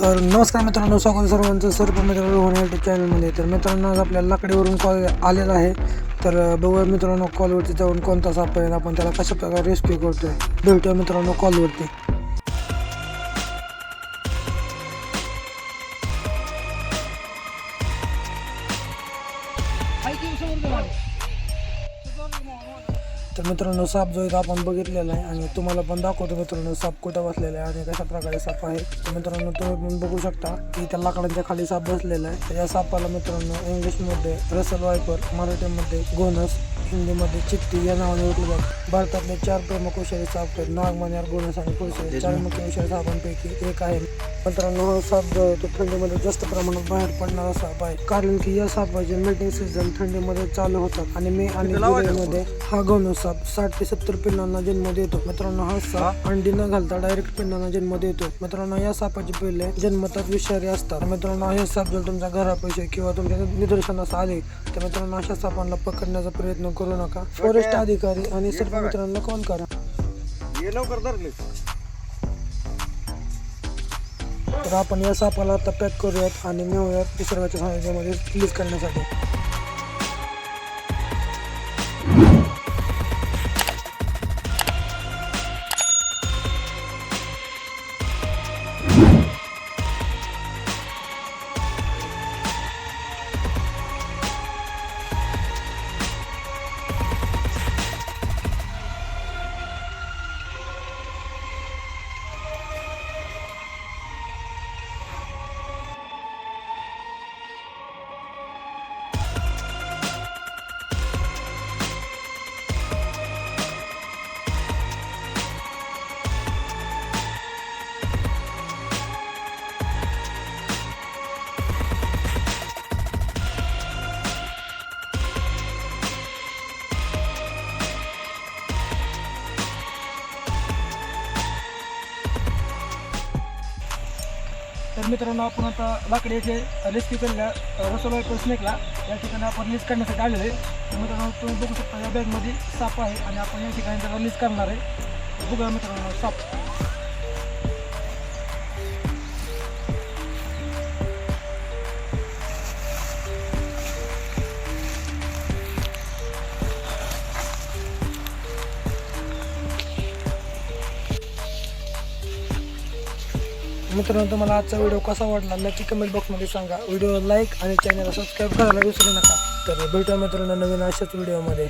तर नमस्कार मित्रांनो स्वागत सर्वांचं. सर्व मित्रांनो होण्यासाठी चॅनलमध्ये. तर मित्रांनो आज आपल्याला लाकडीवरून कॉल आलेला आहे. तर बघूया मित्रांनो कॉलवरती जाऊन कोणता साप आहे आपण त्याला कशा प्रकारे रेस्क्यू करतोय. भेटूया मित्रांनो कॉलवरती तर मित्रांनो साप जो आहे आपण बघितलेला आहे आणि तुम्हाला पण दाखवतो मित्रांनो साप कुठं बसलेला आहे आणि कशा प्रकारे साप आहे. तर मित्रांनो तुम्ही पण बघू शकता की त्या लाकडांच्या खाली साप बसलेला आहे. या सापाला मित्रांनो इंग्लिशमध्ये रसल वायपर मराठीमध्ये गोनस हिंदीमध्ये चित्ती या नावाने ओळखले जाते. भारतातले चार प्रमुख औषधी साप आहेत. नागमण्यार गोनस आणि पुरुष चार मुख्य औषधी सापांपैकी एक आहे. मित्रांनो हा साप जो आहे तो थंडीमध्ये जास्त प्रमाणात बाहेर पडणारा साप आहे. कारण की या सापाचे मेटिंग सीझन थंडीमध्ये चालू होतात आणि मे आणि मध्ये हा गोनस साप साठ ते सत्तर पिल्लांना जन्म देतो. मित्रांनो हा साप अंडी न घालता डायरेक्ट पिल्लांना जन्म देतो. मित्रांनो या सापाचे पिल्ले जन्मतात विषारी असतात. मित्रांनो हे साप जर तुमच्या घरापाशी किंवा तुमच्या निदर्शनास आले तर मित्रांनो अशा सापांना पकडण्याचा प्रयत्न करू नका. फॉरेस्ट अधिकारी आणि सर्व मित्रांना कॉल करा? तर आपण या सापाला आता पॅक करूयात आणि नेऊयात निसर्गाच्या सानिध्यामध्ये रिलीज करण्यासाठी. तर मित्रांनो आपण आता लाकडीचे येथे रेस्क्यू केलेल्या रसोबाई स्नेकला या ठिकाणी आपण लिस्ट करण्यासाठी आलेलो आहे. तर मित्रांनो तुम्ही बघू शकता या बॅगमध्ये साप आहे आणि आपण या ठिकाणी त्याला लिस्ट करणार आहे. बघूया मित्रांनो साप. मित्रांनो तुम्हाला आजचा व्हिडिओ कसा वाटला नक्की कमेंट बॉक्समध्ये सांगा. व्हिडिओ लाईक आणि चॅनलला सबस्क्राईब करायला विसरू नका. तर भेटूया मित्रांनो नवीन अशाच व्हिडिओमध्ये